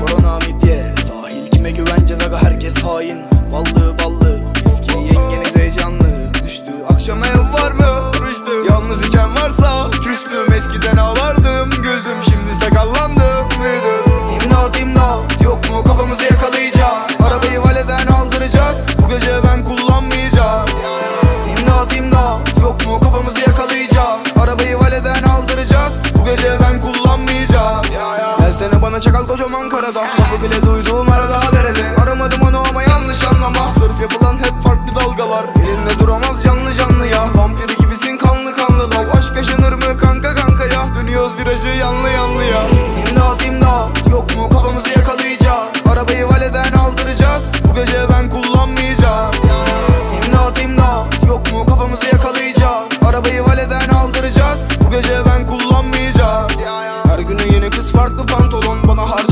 Korona midye Sahil kime güveneceğiz aga herkes hain. Ballı ballı Bana çakal kocaman karada. Lafı bile duyduğum arada derede. Aramadım onu ama yanlış anlama. Sörf yapılan hep farklı dalgalar. Elinde duramaz canlı canlı ya. Vampiri gibisin kanlı kanlı lav. Aşk yaşanır mı kanka kanka ya? Dönüyoruz virajı yanlı yanlı ya. İmdat imdat. Yok mu kafamızı yakalayacak? Arabayı valeden aldıracak. Bu gece ben kullanmayacağım. İmdat imdat. Yok mu kafamızı yakalayacak? Arabayı valeden aldıracak. Bu gece ben kullanmayacağım. Her günü yeni kız farklı pantolon